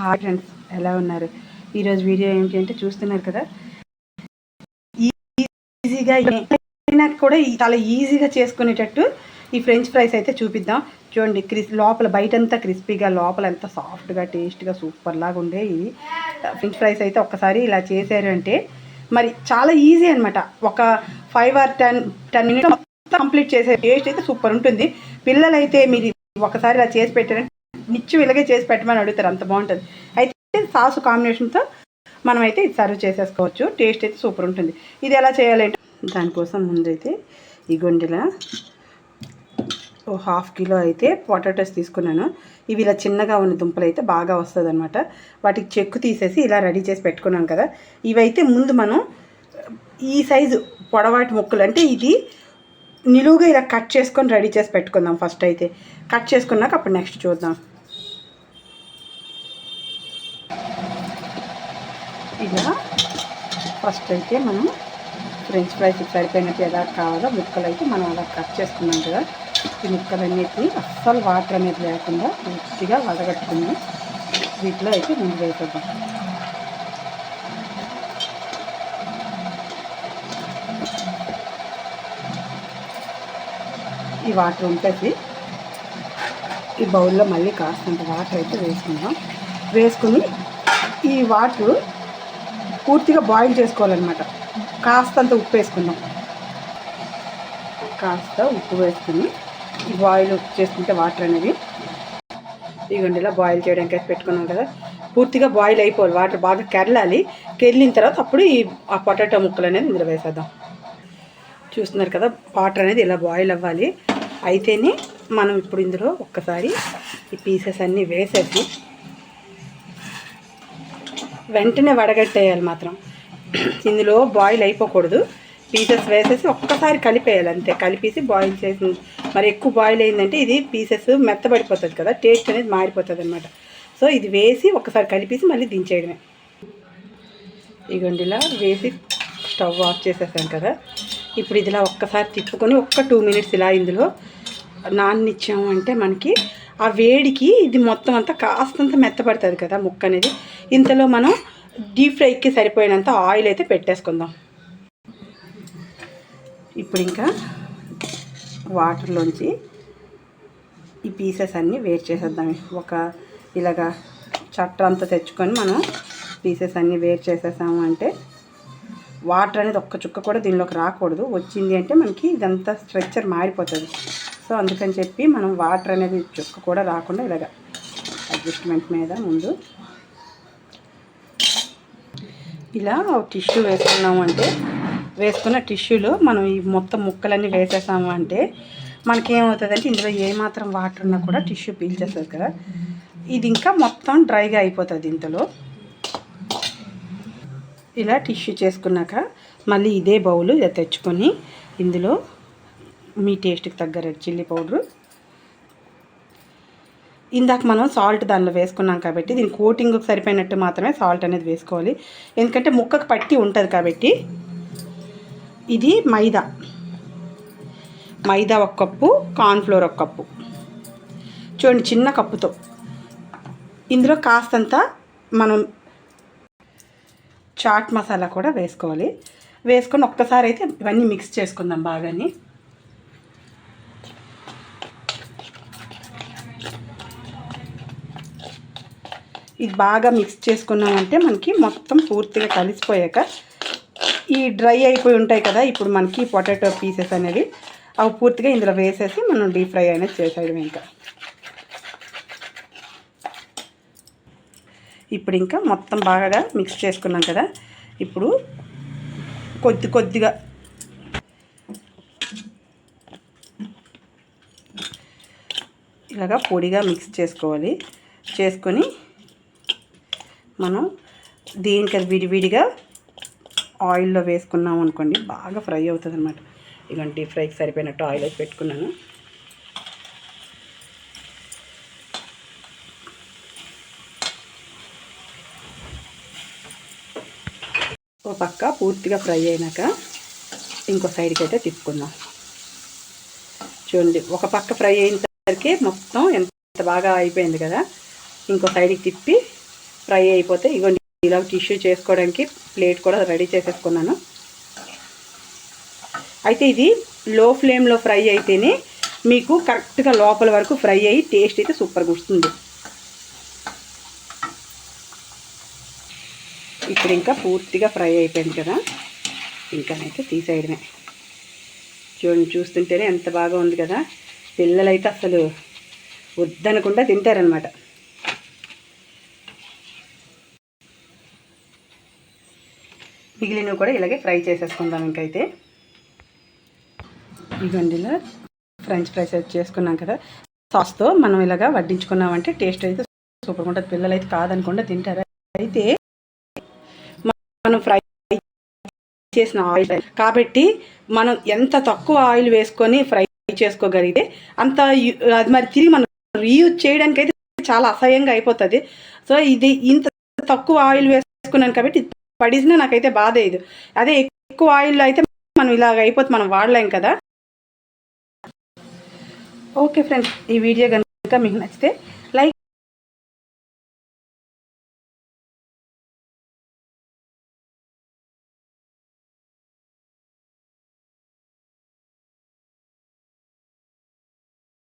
Hi friends ఎలా ఉన్నారు? ఈరోజు వీడియో ఏంటి అంటే చూస్తున్నారు కదా? ఈజీగా నాకు కూడా చాలా ఈజీగా చేసుకునేటట్టు ఈ ఫ్రెంచ్ ఫ్రైస్ అయితే చూపిద్దాం. చూడండి క్రిస్ లోపల బయటంతా క్రిస్పీగా లోపల ఎంత సాఫ్ట్గా టేస్ట్గా సూపర్ లాగా ఉండే ఇది ఫ్రెంచ్ ఫ్రైస్ అయితే ఒక్కసారి ఇలా చేశారు అంటే మరి చాలా ఈజీ అనమాట ఒక five or ten ten minutes మొత్తం కంప్లీట్ చేసే టేస్ట్ అయితే సూపర్ ఉంటుంది. పిల్లలైతే మీరు ఒకసారి ఇలా చేసి పెట్టారంటే నిత్యం ఇలాగే చేసి పెట్టమని అడుగుతారు అంత బాగుంటుంది. అయితే సాసు కాంబినేషన్తో మనమైతే ఇది సర్వ్ చేసేసుకోవచ్చు. టేస్ట్ అయితే సూపర్ ఉంటుంది. ఇది ఎలా చేయాలంటే దానికోసం ముందైతే ఈ గొండెల ఓ హాఫ్ కిలో అయితే పొటాటోస్ తీసుకున్నాను. ఇవి ఇలా చిన్నగా ఉన్న దుంపలు అయితే బాగా వస్తుంది అనమాట వాటికి చెక్కు తీసేసి ఇలా రెడీ చేసి పెట్టుకున్నాం కదా. ఇవైతే ముందు మనం ఈ సైజు పొడవాటి ముక్కలు అంటే ఇది నిలువుగా ఇలా కట్ చేసుకొని రెడీ చేసి పెట్టుకుందాం ఫస్ట్ అయితే. కట్ చేసుకున్నాక అప్పుడు నెక్స్ట్ చూద్దాం ఇలా ఫస్ట్ అయితే మనం ఫ్రెంచ్ ఫ్రైస్ సరిపోయినట్టు ఎలా కావాలో ముక్కలు అయితే మనం అలా కట్ చేసుకున్నాం కదా. ఈ ముక్కలన్నిటిని అస్సలు వాటర్ అనేది లేకుండా పూర్తిగా వడగట్టుకుని వీటిలో అయితే ముందు వేసేద్దాం. ఈ వాటర్ ఉంటుంది ఈ బౌల్లో మళ్ళీ కాస్తంత వాటర్ అయితే వేసుకుందాం. వేసుకుని ఈ వాటర్ పూర్తిగా బాయిల్ చేసుకోవాలన్నమాట. కాస్తంత ఉప్పు వేసుకుందాం. కాస్త ఉప్పు వేసుకుని బాయిల్ చేసుకుంటే వాటర్ అనేది ఇదిగోండి ఇలా బాయిల్ చేయడానికి అయితే పెట్టుకున్నాం కదా. పూర్తిగా బాయిల్ అయిపోవాలి. వాటర్ బాగా కెరలాలి. కెరిలిన తర్వాత అప్పుడు ఈ ఆ పొటాటో ముక్కలు అనేది ఇందులో వేసేద్దాం. చూస్తున్నారు కదా వాటర్ అనేది ఇలా బాయిల్ అవ్వాలి. అయితేనే మనం ఇప్పుడు ఇందులో ఒక్కసారి ఈ పీసెస్ అన్నీ వేసేసి వెంటనే వడగట్టేయాలి మాత్రం. ఇందులో బాయిల్ అయిపోకూడదు. పీసెస్ వేసేసి ఒక్కసారి కలిపేయాలి అంతే. కలిపేసి బాయిల్ చేసి మరి ఎక్కువ బాయిల్ అయిందంటే ఇది పీసెస్ మెత్తబడిపోతుంది కదా టేస్ట్ అనేది మారిపోతుంది అనమాట సో ఇది వేసి ఒక్కసారి కలిపేసి మళ్ళీ దించేయడమే. ఇగొండిలా ఇలా వేసి స్టవ్ ఆఫ్ చేసేసాం కదా. ఇప్పుడు ఇదిలా ఒక్కసారి తిప్పుకొని ఒక్క టూ మినిట్స్ ఇలా ఇందులో నాన్నిచ్చాము అంటే మనకి ఆ వేడికి ఇది మొత్తం అంతా కాస్తంత మెత్తపడుతుంది కదా ముక్క అనేది. ఇంతలో మనం డీప్ ఫ్రైకి సరిపోయినంత ఆయిల్ అయితే పెట్టేసుకుందాం. ఇప్పుడు ఇంకా వాటర్లోంచి ఈ పీసెస్ అన్నీ వేడి చేసేద్దాం. ఒక ఇలాగా చట్ట అంతా తెచ్చుకొని మనం పీసెస్ అన్నీ వేడి చేసేసాము అంటే వాటర్ అనేది ఒక్క చుక్క కూడా దీనిలోకి రాకూడదు. వచ్చింది అంటే మనకి ఇదంతా స్ట్రెచ్చర్ మారిపోతుంది. సో అందుకని చెప్పి మనం వాటర్ అనేది చుక్క కూడా రాకుండా ఇలాగ అడ్జస్ట్మెంట్ మీద ముందు ఇలా టిష్యూ వేసుకున్నాము అంటే వేసుకున్న టిష్యూలో మనం ఈ మొత్తం ముక్కలన్నీ వేసేసాము అంటే మనకేమవుతుందంటే ఇందులో ఏమాత్రం వాటర్ ఉన్నా కూడా టిష్యూ పీల్చేస్తుంది కదా. ఇది ఇంకా మొత్తం డ్రైగా అయిపోతుంది ఇంతలో. ఇలా టిష్యూ చేసుకున్నాక మళ్ళీ ఇదే బౌలు తెచ్చుకొని ఇందులో మీ టేస్ట్కి తగ్గ రెడ్ చిల్లీ పౌడరు. ఇందాక మనం సాల్ట్ దానిలో వేసుకున్నాం కాబట్టి దీని కోటింగ్కి సరిపోయినట్టు మాత్రమే సాల్ట్ అనేది వేసుకోవాలి. ఎందుకంటే ముక్కకు పట్టి ఉంటుంది కాబట్టి ఇది మైదా. మైదా ఒక కప్పు కార్న్ఫ్లోర్ ఒక కప్పు. చూడండి చిన్న కప్పుతో. ఇందులో కాస్తంత మనం చాట్ మసాలా కూడా వేసుకోవాలి. వేసుకొని ఒక్కసారి అయితే ఇవన్నీ మిక్స్ చేసుకుందాం బాగాని. ఇది బాగా మిక్స్ చేసుకున్నామంటే మనకి మొత్తం పూర్తిగా కలిసిపోయాక ఈ డ్రై అయిపోయి ఉంటాయి కదా ఇప్పుడు మనకి పొటాటో పీసెస్ అనేవి. అవి పూర్తిగా ఇందులో వేసేసి మనం డీప్ ఫ్రై అనేది చేసేయడం ఇంకా. ఇప్పుడు ఇంకా మొత్తం బాగా మిక్స్ చేసుకున్నాం కదా ఇప్పుడు కొద్ది కొద్దిగా ఇలాగా పొడిగా మిక్స్ చేసుకోవాలి. చేసుకొని మనం దీనికి అది విడివిడిగా ఆయిల్లో వేసుకున్నాం అనుకోండి బాగా ఫ్రై అవుతుంది అనమాట ఇలాంటి డీప్ ఫ్రైకి సరిపోయినట్టు ఆయిల్ అయితే పెట్టుకున్నాను. ఓ పక్క పూర్తిగా ఫ్రై అయినాక ఇంకో సైడ్కి అయితే తిప్పుకుందాం. చూడండి ఒక పక్క ఫ్రై అయిన సరికి మొత్తం ఎంత బాగా అయిపోయింది కదా ఇంకో సైడ్కి తిప్పి ఫ్రై అయిపోతే ఇగోండి ఇలా టిష్యూ చేసుకోవడానికి ప్లేట్ కూడా రెడీ చేసేసుకున్నాను. అయితే ఇది లో ఫ్లేమ్లో ఫ్రై అయితేనే మీకు కరెక్ట్గా లోపల వరకు ఫ్రై అయ్యి టేస్ట్ అయితే సూపర్గా వస్తుంది. ఇప్పుడు ఇంకా పూర్తిగా ఫ్రై అయిపోయింది కదా ఇంకానైతే తీసేయడమే. చూడండి చూస్తుంటేనే ఎంత బాగా ఉంది కదా. పిల్లలైతే అసలు వద్దనకుండా తింటారనమాట మిగిలినవి కూడా ఇలాగే ఫ్రై చేసేసుకుందాం ఇంకైతే. ఇదిగోండి ఇలా ఫ్రెంచ్ ఫ్రైస్ అయితే చేసుకున్నాం కదా. సాస్తో మనం ఇలాగా వడ్డించుకున్నామంటే టేస్ట్ అయితే సూపర్గా ఉంటుంది. పిల్లలు అయితే కాదనుకుండా తింటారు. అయితే మనం ఫ్రై చేసిన ఆయిల్ కాబట్టి మనం ఎంత తక్కువ ఆయిల్ వేసుకొని ఫ్రై చేసుకోగలిగితే అంత అది మరి తిరిగి మనం రీయూజ్ చేయడానికి అయితే చాలా అసహ్యంగా అయిపోతుంది. సో ఇది ఇంత తక్కువ ఆయిల్ వేసుకున్నాను కాబట్టి పడిసినా నాకైతే బాధ ఇది అదే ఎక్కువ ఆయిల్ అయితే మనం ఇలాగ అయిపోతే మనం వాడలేం కదా. ఓకే ఫ్రెండ్స్ ఈ వీడియో కనుక మీకు నచ్చితే